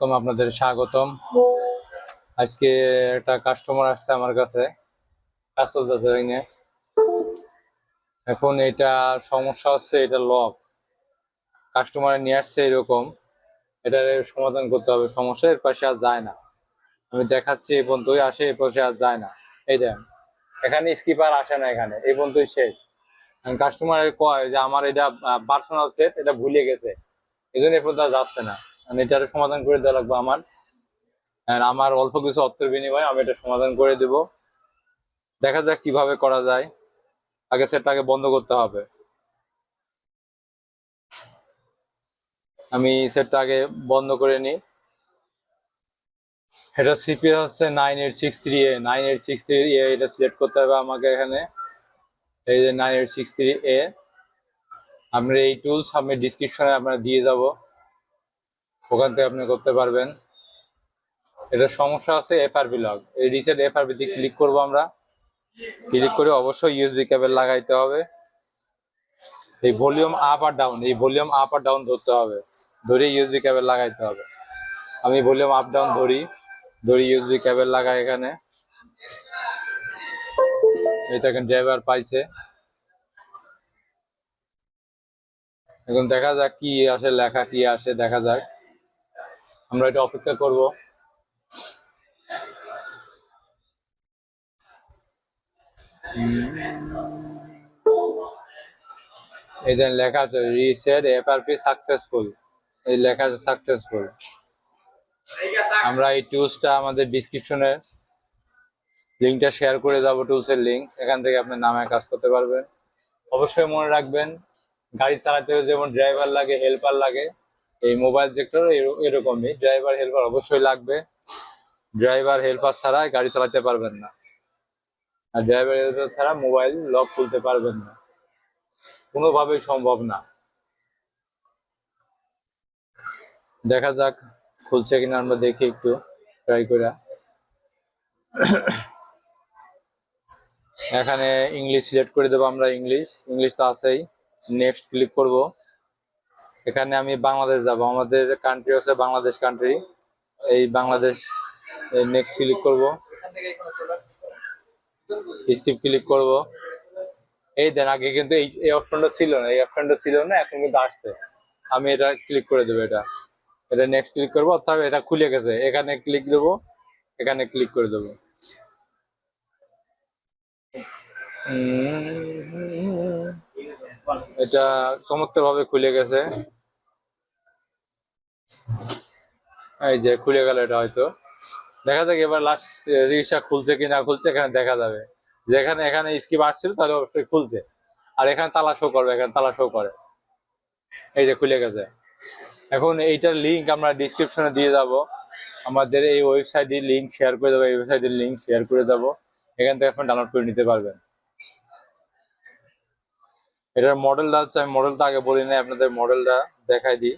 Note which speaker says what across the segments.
Speaker 1: কম আপনাদের স্বাগতম। আজকে একটা কাস্টমার আসছে আমার কাছে। কাজ চলতেছে এখন এটা সমস্যা হচ্ছে, এটা লক কাস্টমার নিয়ে আসছে এরকম। এটার সমাধান করতে হবে। সমস্যা, এর পাশে আর যায় না। আমি দেখাচ্ছি এই পর্যন্তই, আসে এর পাশে আর যায় না। এই দেন, এখানে স্কিপার আসে না এখানে। এই পর্যন্তই শেষ। কাস্টমার কয় যে, আমার এটা পার্সোনাল সেট এটা ভুলে গেছে। এই জন্য এ পর্যন্ত যাচ্ছে না। এটার সমাধান করে দেওয়া লাগবে আমার। আর আমার অল্প কিছু অর্থের বিনিময়ে আমি এটা সমাধান করে দেব। দেখা যাক কীভাবে করা যায়। আগে সেটটাকে বন্ধ করতে হবে। আমি সেটটা আগে বন্ধ করে নিই। এটা সিপি হচ্ছে nine eight six three A. Nine eight six three A এটা সিলেক্ট করতে হবে আমাকে এখানে। এই যে nine eight six three A. আমরা এই টুলস আমি ডিসক্রিপশনে আপনার দিয়ে যাব। ওখান থেকে আপনি করতে পারবেন। এটা সমস্যা আছে এফআরবি লগ এই রিসেট এফআরবি তে ক্লিক করব আমরা। ক্লিক করে অবশ্যই ইউএসবি কেবল লাগাইতে হবে। এই ভলিউম আপ আর ডাউন এই ভলিউম আপ আর ডাউন ধরতে হবে। ধরে ইউএসবি কেবল লাগাইতে হবে। আমি ভলিউম আপ ডাউন ধরি। ধরি ইউএসবি কেবল লাগাই এখানে। এটা এখন ড্রাইভার পাইছে। এখন দেখা যাক কি আসে, লেখা কি আসে, দেখা যাক। আমরা এটা অপেক্ষা করব। যে লেখা আছে রিসেট এফআরপি সাকসেসফুল এই লেখা আছে সাকসেসফুল আমরা এই টুলসটা আমাদের ডিসক্রিপশনে লিঙ্কটা শেয়ার করে যাব টুলসের লিঙ্ক। এখান থেকে আপনি নামে কাজ করতে পারবেন। অবশ্যই মনে রাখবেন, গাড়ি চালাতে যেমন ড্রাইভার লাগে, হেল্পার লাগে এই মোবাইল সেক্টর এরকমই। ড্রাইভার হেল্পার অবশ্যই লাগবে। ড্রাইভার হেল্পার ছাড়া গাড়ি চালাতে পারবেন না। আর ড্রাইভার হেল্পার ছাড়া মোবাইল লক খুলতে পারবেন না। কোনোভাবেই সম্ভব না। দেখা যাক, খুলছে কিনা আমরা দেখি একটু ট্রাই করে এখানে ইংলিশ সিলেক্ট করে দেবো আমরা ইংলিশ ইংলিশ তো আছেই। নেক্সট ক্লিক করব। এখানে আমি বাংলাদেশ যাব। আমাদের কান্ট্রি হচ্ছে বাংলাদেশ কান্ট্রি এই বাংলাদেশ নেক্সট ক্লিক করব। স্কিপ ক্লিক করব। এই দেন, আগে কিন্তু এই এই অপশনটা ছিল না। এই অপশনটা ছিল না, এখন কিন্তু আসছে। আমি এটা ক্লিক করে দেবো এটা। এটা নেক্সট ক্লিক করব, অর্থাৎ এটা খুলে গেছে। এখানে ক্লিক দেবো, এখানে ক্লিক করে দেবো। এটা চমৎকার ভাবে খুলে গেছে। এই যে খুলে গেল এটা হয়তো। দেখা যাক এবার লাস্ট রিক্সা খুলছে কি না খুলছে, এখানে দেখা যাবে। যেখানে, এখানে স্কিপ আসছিল, তাহলে অবশ্যই খুলছে। আর এখানে তালা শো করবে, এখানে তালা শো করে। এই যে খুলে গেছে। এখন এইটার লিঙ্ক আমরা ডিসক্রিপশনে দিয়ে যাব। আমাদের এই ওয়েবসাইটের লিঙ্ক শেয়ার করে দেবো, এই ওয়েবসাইটের লিঙ্ক শেয়ার করে দেবো। এখান থেকে এখন ডাউনলোড করে নিতে পারবেন। এটার মডেলটা হচ্ছে, আমি মডেলটা আগে বলি না আপনাদের মডেলটা দেখাই দিই।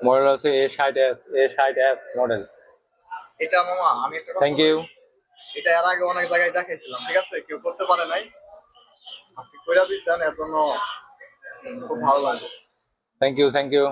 Speaker 1: মডেল আছে A side S A side S model
Speaker 2: এটা মামা আমি একটা
Speaker 1: থ্যাংক ইউ
Speaker 2: এটা এর আগে অনেক জায়গায় দেখাইছিলাম ঠিক আছে? কেউ করতে পারে নাই। আপনি কইরা দিছেন এর জন্য খুব ভালো লাগে।
Speaker 1: Thank you thank you